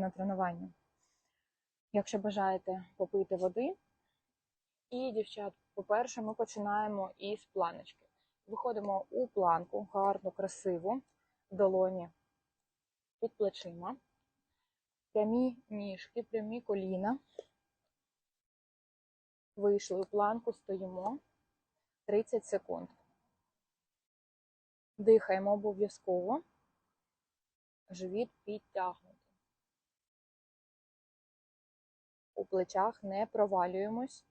на тренування. Якщо бажаєте попити води, і, дівчат, по-перше, ми починаємо із планочки. Виходимо у планку, гарну, красиву, долоні під плечима, прямі ніжки, прямі коліна. Вийшли у планку, стоїмо 30 секунд. Дихаємо обов'язково. Живіт підтягнути. У плечах не провалюємось.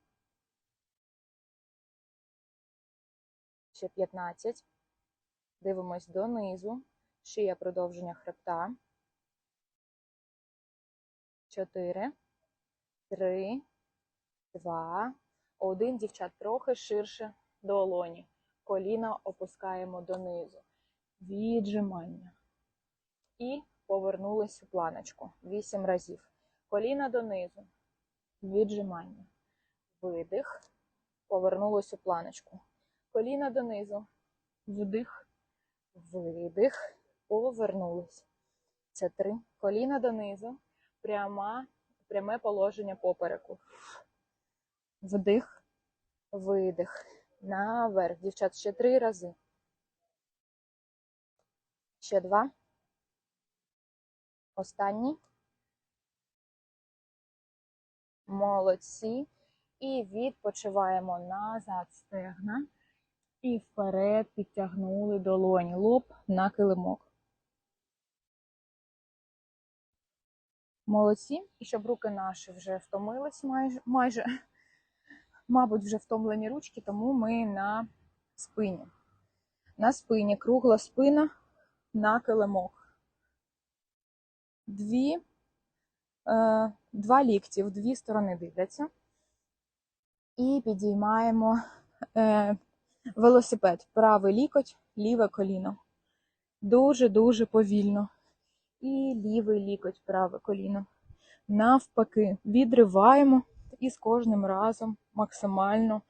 Ще 15. Дивимось донизу. Шия продовження хребта. 4, 3, 2, 1. Дівчат, трохи ширше долоні. Коліна опускаємо донизу. Віджимання. І повернулись у планочку. 8 разів. Коліна донизу. Віджимання. Видих. Повернулось у планочку. Коліна донизу. Вдих. Видих. Повернулись. Це три. Коліна донизу. Пряма, пряме положення попереку. Вдих. Видих. Наверх. Дівчат, ще три рази. Ще два. Останній. Молодці. І відпочиваємо назад стегна. І вперед підтягнули долоні. Лоб на килимок. Молодці. І щоб руки наші вже втомились майже, майже, мабуть, вже втомлені ручки, тому ми на спині. На спині кругла спина на килимок. Дві, два лікті в дві сторони дивляться. І підіймаємо е, велосипед. Правий лікоть, ліве коліно. Дуже-дуже повільно. І лівий лікоть, праве коліно. Навпаки, відриваємо і з кожним разом максимально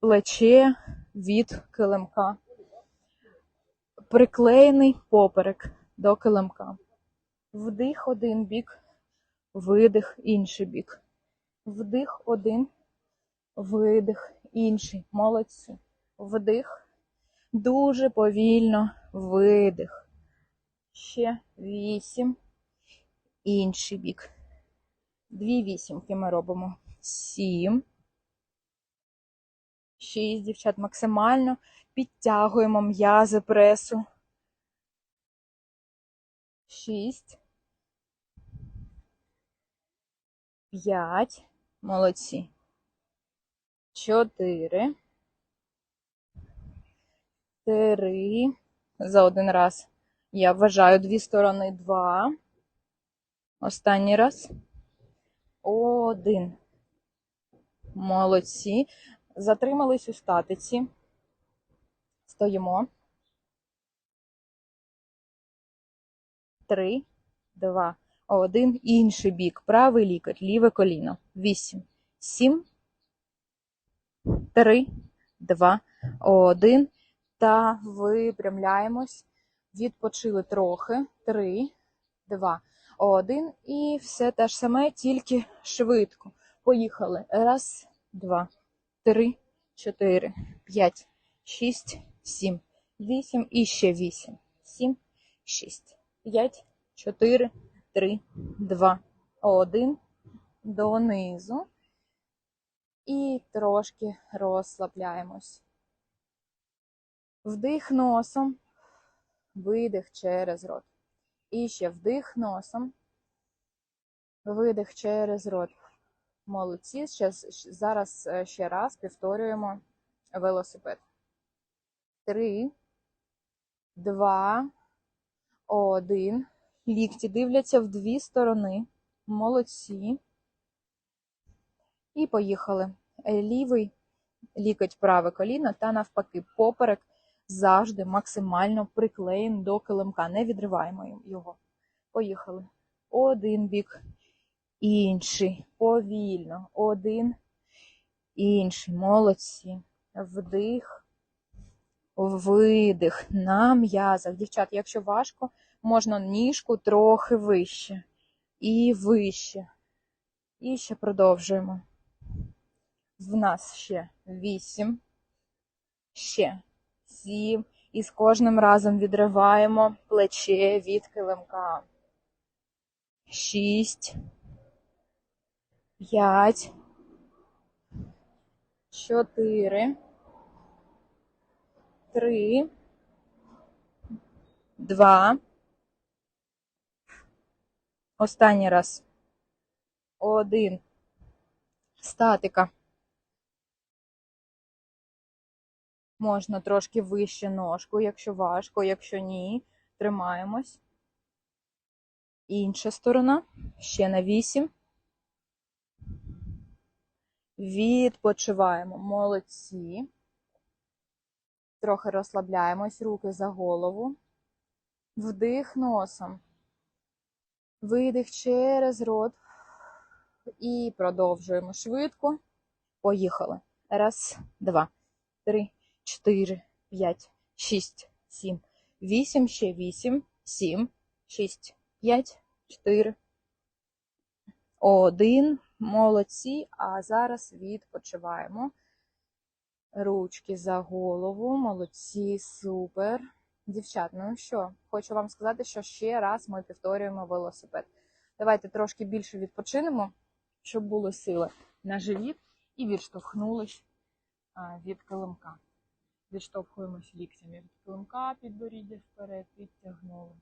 плече від килимка. Приклеєний поперек до килимка. Вдих один бік, видих інший бік. Вдих один, видих інший. Молодці. Вдих. Дуже повільно видих. Ще вісім. Інший бік. Дві вісімки ми робимо. Сім. Шість, дівчат, максимально підтягуємо м'язи пресу. Шість. П'ять. Молодці. Чотири. Три. За один раз. Я вважаю дві сторони. Два. Останній раз. Один. Молодці. Затримались у статиці. Стоїмо. Три, два, один. Інший бік. Правий лікоть, ліве коліно. Вісім, сім, три, два, один. Та випрямляємось. Відпочили трохи. Три, два, один. І все те ж саме, тільки швидко. Поїхали. Раз, два, три, чотири, п'ять, шість, сім, вісім і ще вісім. Сім, шість, п'ять, чотири, три, два, один. Донизу. І трошки розслабляємось. Вдих носом, видих через рот. І ще вдих носом, видих через рот. Молодці. Ще, зараз е, ще раз повторюємо велосипед. Три, два, один. Лікті дивляться в дві сторони. Молодці. І поїхали. Лівий лікоть праве коліно та навпаки поперек завжди максимально приклеєн до килимка. Не відриваємо його. Поїхали. Один бік, інший. Повільно. Один, інший. Молодці. Вдих, видих на м'язах. Дівчат, якщо важко, можна ніжку трохи вище. і вище. І ще продовжуємо. В нас ще 8, ще 7. І з кожним разом відриваємо плече від килимка. 6, 5, 4, 3, 2. Останній раз. Один. Статика. Можна трошки вище ножку, якщо важко, якщо ні, тримаємось. Інша сторона. Ще на 8. Відпочиваємо. Молодці. Трохи розслабляємось, руки за голову. Вдих носом. Видих через рот. І продовжуємо швидко. Поїхали. Раз, два, три, чотири, п'ять, шість, сім, вісім, ще вісім, сім, шість, п'ять, чотири, один. Молодці. А зараз відпочиваємо. Ручки за голову. Молодці, супер. Дівчат, ну що, хочу вам сказати, що ще раз ми повторюємо велосипед. Давайте трошки більше відпочинемо, щоб були сили на живіт і відштовхнулись від килимка. Відштовхуємось ліктями від килимка, підборіддя вперед, підтягнули.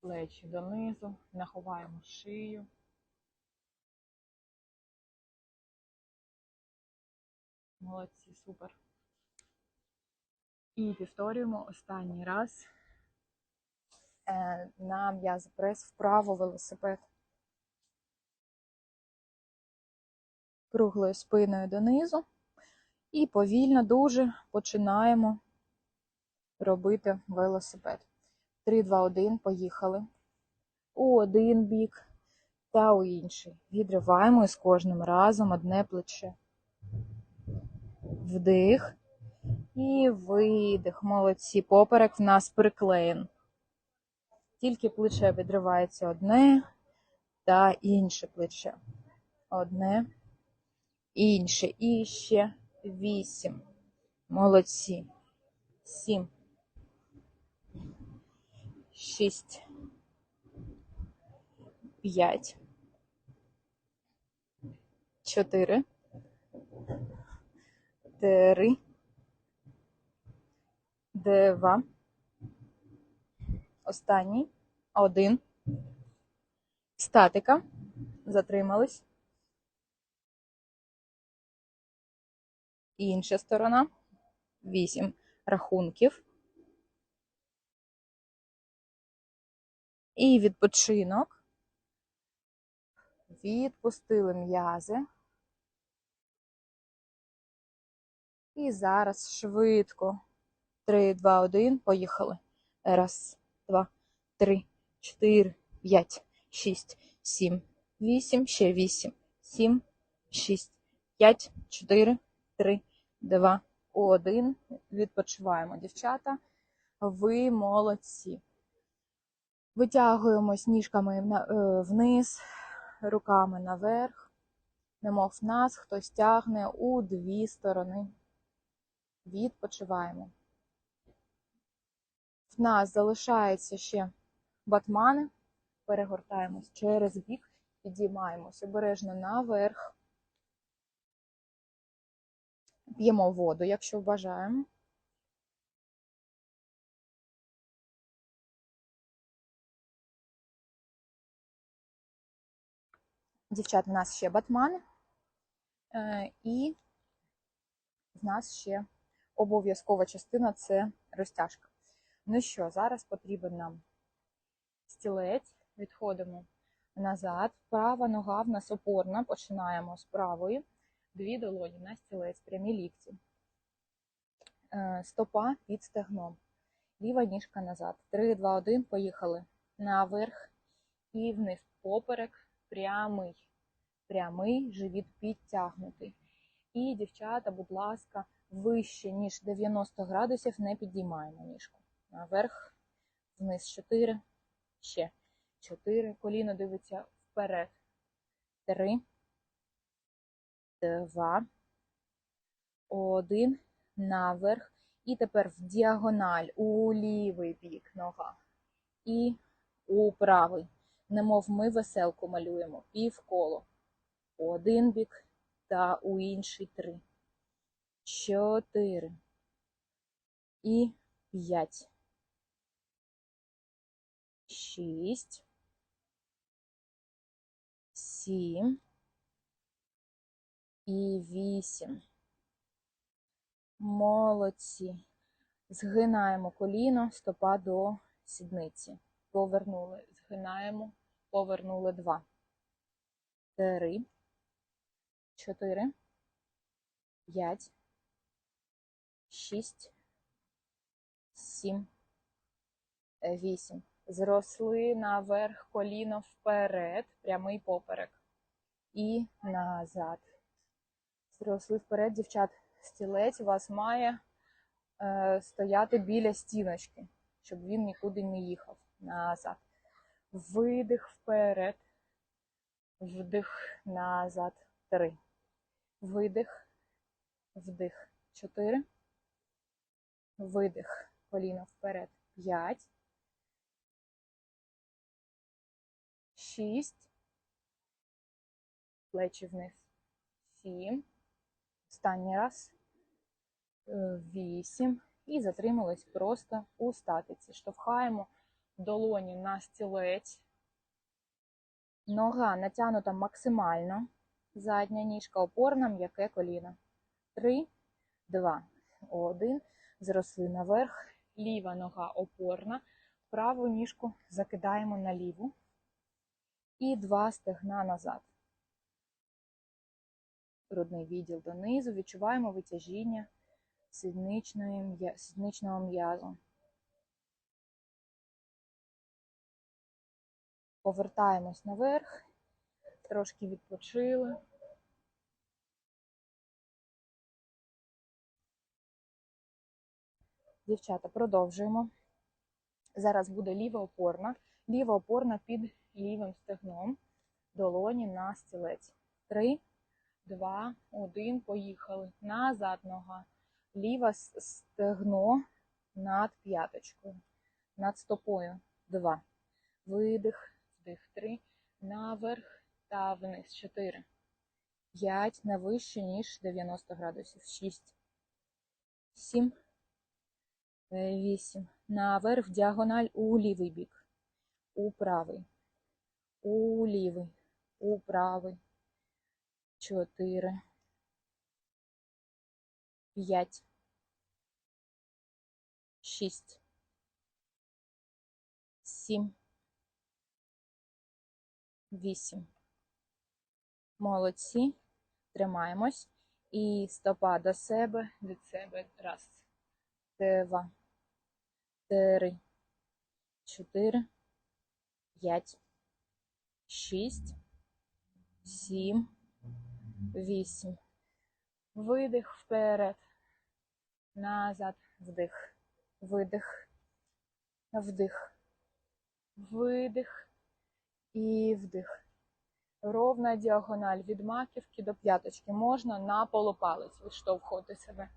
Плечі донизу, наховаємо шию. Молодці, супер. І повторюємо останній раз е, на м'язопрес вправо велосипед. Круглою спиною донизу. І повільно дуже починаємо робити велосипед. 3, 2, 1, поїхали. У один бік та у інший. Відриваємо з кожним разом одне плече. Вдих. І видих. Молодці. Поперек в нас приклеєн. Тільки плече відривається одне та інше плече. Одне, інше. І ще вісім. Молодці. Сім. Шість. П'ять. Чотири. Три два. Останній. Один. Статика. Затримались. Інша сторона. Вісім рахунків. І відпочинок. Відпустили м'язи. І зараз швидко. Три, два, один. Поїхали. Раз, два, три, чотири, п'ять, шість, сім, вісім, ще вісім, сім, шість, п'ять, чотири, три, два, один. Відпочиваємо, дівчата. Ви молодці. Витягуємось ніжками е, вниз, руками наверх, немов нас хтось тягне у дві сторони. Відпочиваємо. В нас залишаються ще батмани. Перегортаємось через бік, підіймаємось обережно наверх. П'ємо воду, якщо бажаємо. Дівчат, в нас ще батмани. Е, і в нас ще обов'язкова частина це розтяжка. Ну що, зараз потрібен нам стілець, відходимо назад, права нога в нас опорна, починаємо з правої, дві долоні на стілець, прямі лікті, е, стопа під стегном, ліва ніжка назад. 3, 2, 1, поїхали. Наверх і вниз. Поперек прямий, прямий, живіт підтягнутий. І, дівчата, будь ласка, вище, ніж 90 градусів, не підіймаємо ніжку наверх, вниз 4, ще чотири. Коліно дивиться вперед. Три, два, один. Наверх. І тепер в діагональ у лівий бік нога. І у правий. Немов ми веселку малюємо. Півколо. У один бік та у інший три. Чотири. І п'ять. Шість. Сім. І вісім. Молодці. Згинаємо коліно, стопа до сідниці. Повернули. Згинаємо, повернули два. Три. Чотири. П'ять. Шість. Сім. Вісім. Зросли наверх коліно вперед, прямий поперек. І назад. Зросли вперед, дівчат, стілець у вас має е, стояти біля стіночки, щоб він нікуди не їхав. Назад. Видих вперед. Вдих назад. Три. Видих. Вдих. Чотири. Видих. Коліно вперед. П'ять. Шість. Плечі вниз. Сім. Останній раз. Е, Вісім. І затримались просто у статиці. Штовхаємо долоні на стілець. Нога натягнута максимально. Задня ніжка опорна, м'яке коліно. Три, два, один. Зросли наверх. Ліва нога опорна. Праву ніжку закидаємо на ліву. І два стегна назад. Грудний відділ донизу. Відчуваємо витяжіння сідничного м'язу. Повертаємось наверх, трошки відпочили. Дівчата, продовжуємо. Зараз буде ліва опорна. Ліва опорна під лівим стегном. Долоні на стілець. Три, два, один. Поїхали. Назад нога. Ліва стегно над п'яточкою. Над стопою. Два. Видих, вдих. Три. Наверх та вниз. Чотири. П'ять. Не вище, ніж 90 градусів. Шість. Сім. Вісім. Наверх, діагональ у лівий бік. У правий. У лівий. У правий. Чотири. П'ять. Шість. Сім. Вісім. Молодці. Тримаємось. І стопа до себе, від себе. Раз. Два. Три. Чотири. П'ять. Шість. Сім. Вісім. Видих вперед. Назад. Вдих. Видих. Вдих. Видих. І вдих. Ровна діагональ від маківки до п'яточки. Можна на полопалець відштовхувати себе.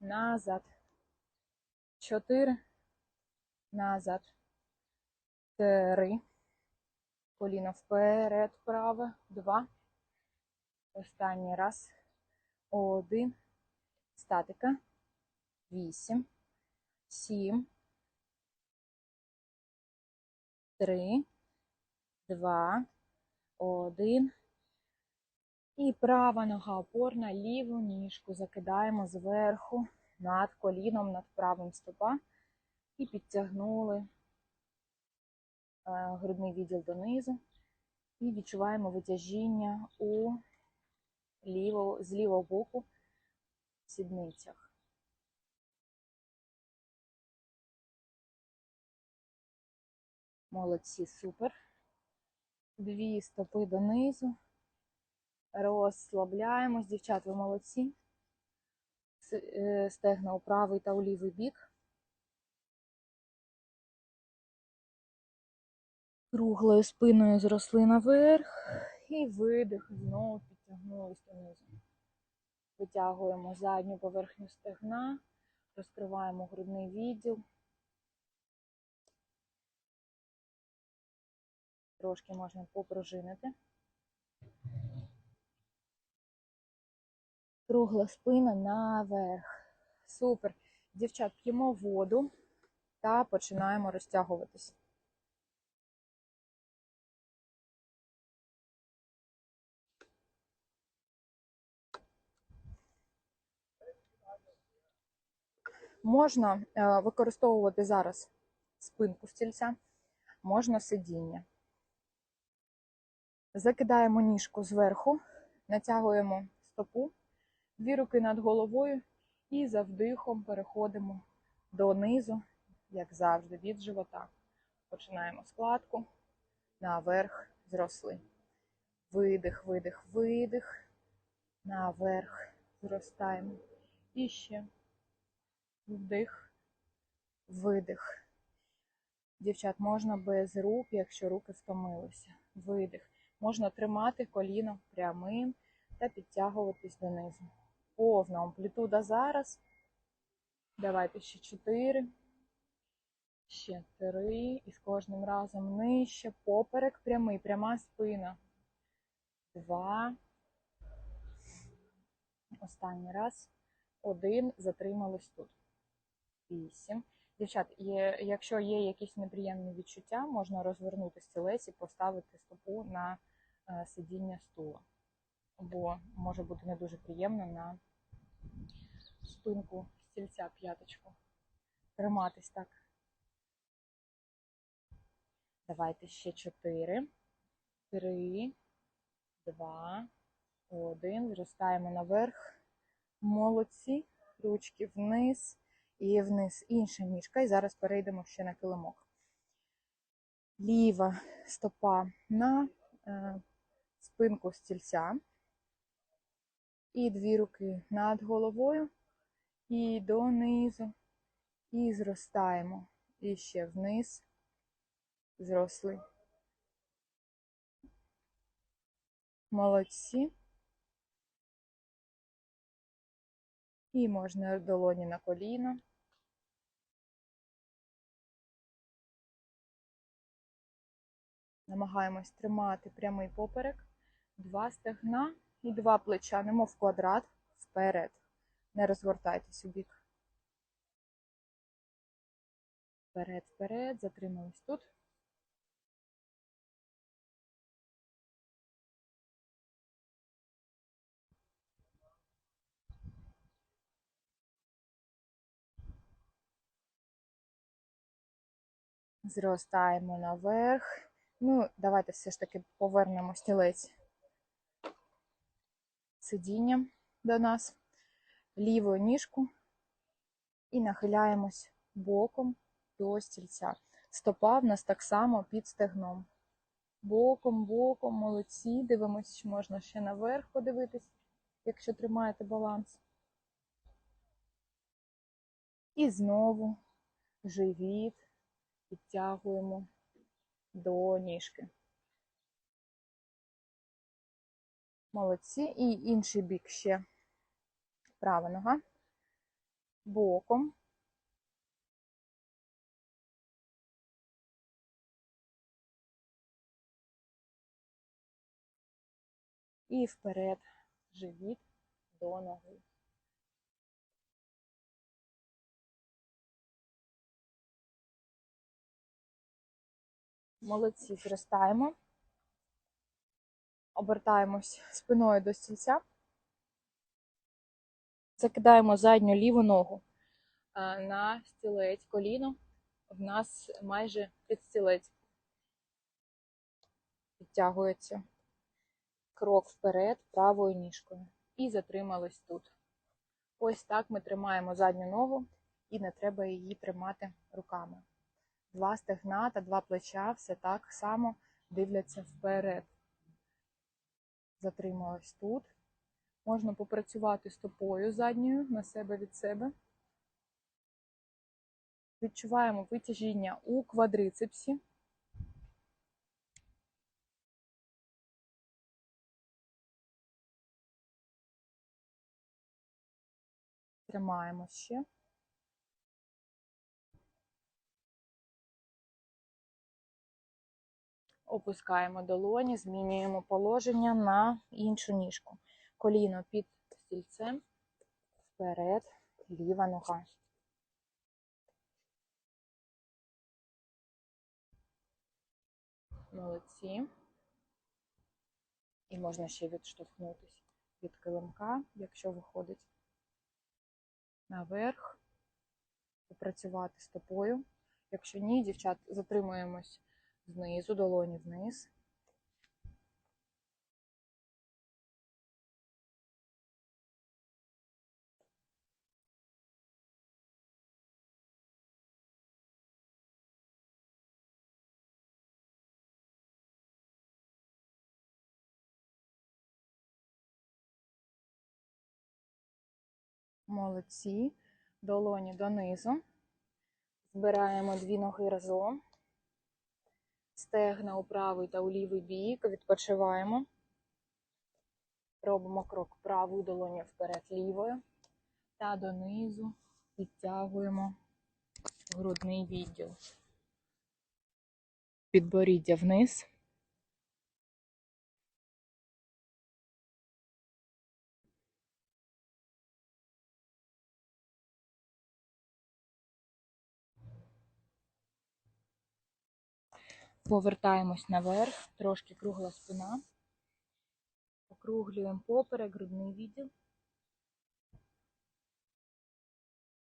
Назад. Чотири. Назад. Три. Коліно вперед, праве. Два. Останній раз. Один. Статика. Вісім. Сім. Три. Два. Один. І права нога опорна, ліву ніжку закидаємо зверху над коліном, над правим стопа. І підтягнули грудний відділ донизу. І відчуваємо витяжіння у лівого, з лівого боку в сідницях. Молодці, супер. Дві стопи донизу. Розслабляємось. Дівчат, ви молодці. Е, Стегна у правий та у лівий бік. Круглою спиною зросли наверх. І видих, знову підтягнулись донизу. Витягуємо задню поверхню стегна, розкриваємо грудний відділ. Трошки можна попружинити. Кругла спина наверх. Супер. Дівчат, п'ємо воду та починаємо розтягуватись. Можна е, використовувати зараз спинку стільця, можна сидіння. Закидаємо ніжку зверху, натягуємо стопу, дві руки над головою і за вдихом переходимо донизу, як завжди, від живота. Починаємо складку, наверх зросли. Видих, видих, видих, наверх зростаємо. І ще вдих, видих. Дівчат, можна без рук, якщо руки втомилися. Видих. Можна тримати коліно прямим та підтягуватись донизу. Повна амплітуда зараз. Давайте ще чотири. Ще три. І з кожним разом нижче. Поперек прямий, пряма спина. Два. Останній раз. Один. Затримались тут. Вісім. Дівчат, є, якщо є якісь неприємні відчуття, можна розвернути стілець і поставити стопу на е, сидіння стула. Бо може бути не дуже приємно на спинку стільця п'яточку. Триматись так. Давайте ще чотири. Три, два, один. Зростаємо наверх. Молодці. Ручки вниз і вниз інша ніжка. І зараз перейдемо ще на килимок. Ліва стопа на е, спинку стільця. І дві руки над головою. І донизу. І зростаємо. І ще вниз. Зросли. Молодці. І можна долоні на коліно. Намагаємось тримати прямий поперек, два стегна і два плеча, немов квадрат вперед. Не розгортайтесь у бік. Вперед, вперед, затримались тут. Зростаємо наверх. Ну, давайте все ж таки повернемо стілець сидінням до нас, ліву ніжку і нахиляємось боком до стільця. Стопа в нас так само під стегном. Боком, боком, молодці. Дивимося, чи можна ще наверх подивитись, якщо тримаєте баланс. І знову живіт підтягуємо до ніжки. Молодці. І інший бік ще права нога. Боком. І вперед живіт до ноги. Молодці, зростаємо. Обертаємось спиною до стільця. Закидаємо задню ліву ногу е, на стілець коліно. В нас майже під стілець. Підтягується крок вперед правою ніжкою. І затримались тут. Ось так ми тримаємо задню ногу і не треба її тримати руками. Два стегна та два плеча все так само дивляться вперед. Затрималась тут. Можна попрацювати стопою задньою на себе від себе. Відчуваємо витяжіння у квадрицепсі. Тримаємо ще. Опускаємо долоні, змінюємо положення на іншу ніжку. Коліно під стільцем, вперед, ліва нога. Молодці. І можна ще відштовхнутися від килимка, якщо виходить наверх, попрацювати стопою. Якщо ні, дівчат, затримуємось знизу, долоні вниз. Молодці. Долоні донизу. Збираємо дві ноги разом. Стегна у правий та у лівий бік. Відпочиваємо. Робимо крок правою долоню вперед лівою. Та донизу підтягуємо грудний відділ. Підборіддя вниз. Повертаємось наверх, трошки кругла спина. Округлюємо поперек, грудний відділ.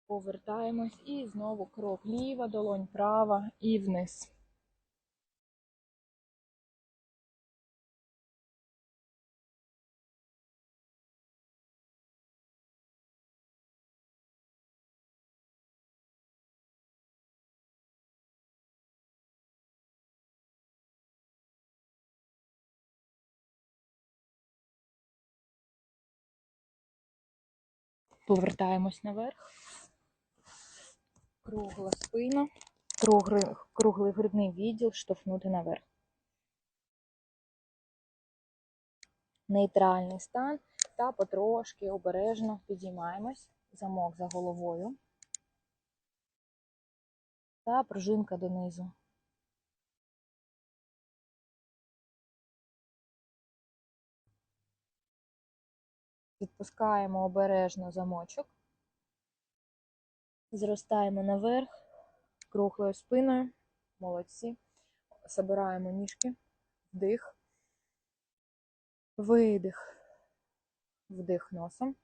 Повертаємось і знову крок ліва, долонь права і вниз. Повертаємось наверх. Кругла спина, круглий, круглий грудний відділ, штовхнути наверх. Нейтральний стан та потрошки обережно підіймаємось. Замок за головою. Та пружинка донизу. Відпускаємо обережно замочок. Зростаємо наверх, круглою спиною. Молодці. Забираємо ніжки, вдих, видих, вдих носом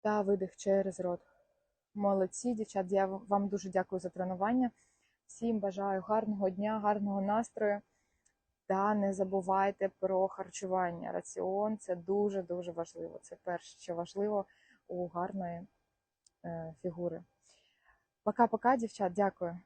та видих через рот. Молодці, дівчат, я вам дуже дякую за тренування. Всім бажаю гарного дня, гарного настрою. Та не забувайте про харчування. Раціон це дуже-дуже важливо. Це перше, що важливо у гарної е, фігури. Пока-пока, дівчат, дякую.